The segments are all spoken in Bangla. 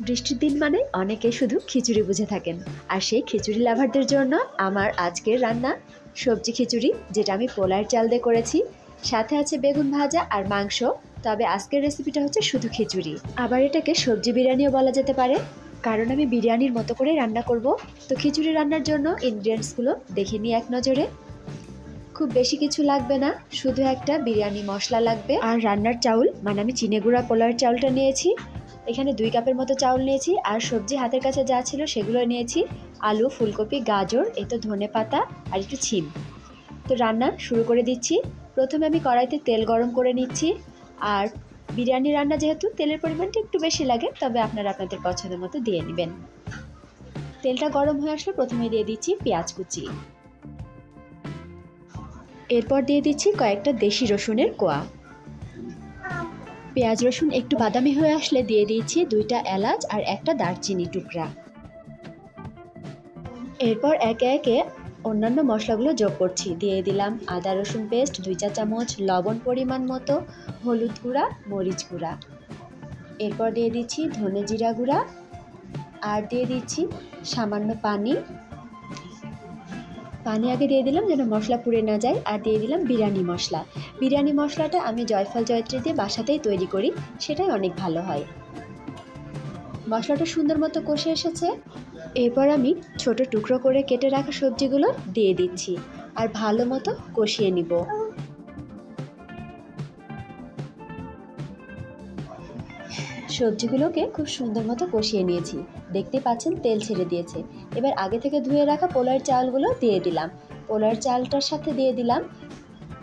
বৃষ্টির দিন মানে অনেকে শুধু খিচুড়ি বুঝে থাকেন। আর সেই খিচুড়ি লাভারদের জন্য আমার আজকের রান্না সবজি খিচুড়ি, যেটা আমি পোলার চাল দিয়ে করেছি। সাথে আছে বেগুন ভাজা আর মাংস, তবে আজকের রেসিপিটা হচ্ছে শুধু খিচুড়ি। আবার এটাকে সবজি বিরিয়ানিও বলা যেতে পারে। কারণ আমি বিরিয়ানির মতো করে রান্না করব। তো খিচুড়ি রান্নার জন্য ইনগ্রিডিয়েন্টসগুলো দেখে নিই এক নজরে। খুব বেশি কিছু লাগবে না, শুধু একটা বিরিয়ানি মশলা লাগবে। আর রান্নার চাউল মানে আমি চিনে গুঁড়া পোলার চাউলটা নিয়েছি। এখানে দুই কাপের মতো চাউল নিয়েছি, আর সবজি হাতের কাছে যা ছিল সেগুলো নিয়েছি। আলু, ফুলকপি, গাজর এই তো ধনে পাতা, আর একটু ছিম। তো রান্না শুরু করে দিচ্ছি। প্রথমে আমি কড়াইতে তেল গরম করে নিচ্ছি। আর বিরিয়ানি রান্না যেহেতু, তেলের পরিমাণটা একটু বেশি লাগে, তবে আপনারা আপনাদের পছন্দ মতো দিয়ে নেবেন। তেলটা গরম হয়ে আসলে প্রথমে দিয়ে দিচ্ছি পেঁয়াজ কুচি। এরপর দিয়ে দিচ্ছি কয়েকটা দেশি রসুনের কোয়া। পেঁয়াজ রসুন একটু বাদামি হয়ে আসলে দিয়ে দিচ্ছি দুইটা এলাচ আর একটা দারচিনি টুকরা। এরপর একে একে অন্যান্য মশলাগুলো যোগ করছি। দিয়ে দিলাম আদা রসুন পেস্ট, দুই চা চামচ লবণ পরিমাণ মতো, হলুদ গুঁড়া, মরিচ গুঁড়া। এরপর দিয়ে দিচ্ছি ধনে জিরা গুঁড়া আর দিয়ে দিচ্ছি সামান্য পানি পানি আগে দিয়ে দিলাম যেন মশলা পুড়ে না যায়, আর দিয়ে দিলাম বিরিয়ানি মশলা। বিরিয়ানি মশলাটা আমি জয়ফল জয়ত্রী দিয়ে বাসাতেই তৈরি করি, সেটাই অনেক ভালো হয়। মশলাটা সুন্দর মতো কষে এসেছে। এরপর আমি ছোট টুকরো করে কেটে রাখা সবজিগুলো দিয়ে দিচ্ছি, আর ভালো মতো কষিয়ে নিব। সবজিগুলোকে খুব সুন্দর মতো কষিয়ে নিয়েছি। দেখতে পাচ্ছেন, তেল ছেড়ে দিয়েছে। এবার আগে থেকে ধুয়ে রাখা পোলার চালগুলো দিয়ে দিলাম। পোলার চালটার সাথে দিয়ে দিলাম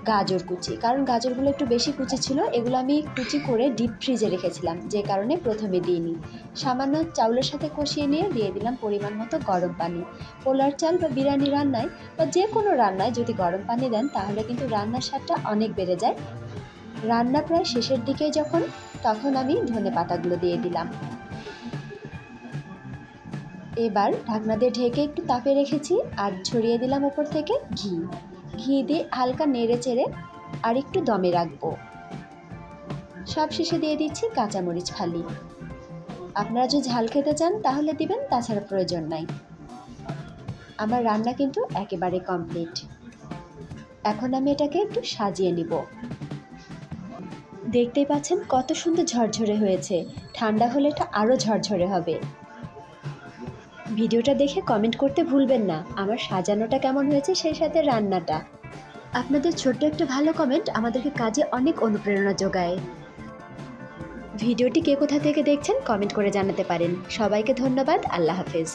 গাজর কুচি। কারণ গাজরগুলো একটু বেশি কুচি ছিল, এগুলো আমি কুচি করে ডিপ ফ্রিজে রেখেছিলাম, যে কারণে প্রথমে দিইনি। সামান্য চাউলের সাথে কষিয়ে নিয়ে দিয়ে দিলাম পরিমাণ মতো গরম পানি। পোলার চাল বা বিরিয়ানি রান্নায় বা যে কোনো রান্নায় যদি গরম পানি দেন, তাহলে কিন্তু রান্নার স্বাদটা অনেক বেড়ে যায়। রান্না প্রায় শেষের দিকে যখন তখন আমি ধনে পাতাগুলো দিয়ে দিলাম। এবার ঢাকনা দিয়ে ঢেকে একটু তাপে রেখেছি আর ছড়িয়ে দিলাম ওপর থেকে ঘি। ঘি দিয়ে হালকা নেড়ে চেড়ে আর একটু দমে রাখব। সব শেষে দিয়ে দিচ্ছি কাঁচামরিচ ফালি। আপনারা যদি ঝাল খেতে চান তাহলে দিবেন, তাছাড়া প্রয়োজন নাই। আমার রান্না কিন্তু একেবারে কমপ্লিট। এখন আমি এটাকে একটু সাজিয়ে নিব। দেখতেই পাচ্ছেন কত সুন্দর ঝরঝরে হয়েছে। ঠান্ডা হলে এটা আরও ঝরঝরে হবে। ভিডিওটা দেখে কমেন্ট করতে ভুলবেন না। আমার সাজানোটা কেমন হয়েছে সেই সাথে রান্নাটা। আপনাদের ছোট্ট একটা ভালো কমেন্ট আমাদেরকে কাজে অনেক অনুপ্রেরণা যোগায়। ভিডিওটি কে কোথা থেকে দেখছেন কমেন্ট করে জানাতে পারেন। সবাইকে ধন্যবাদ। আল্লাহ হাফেজ।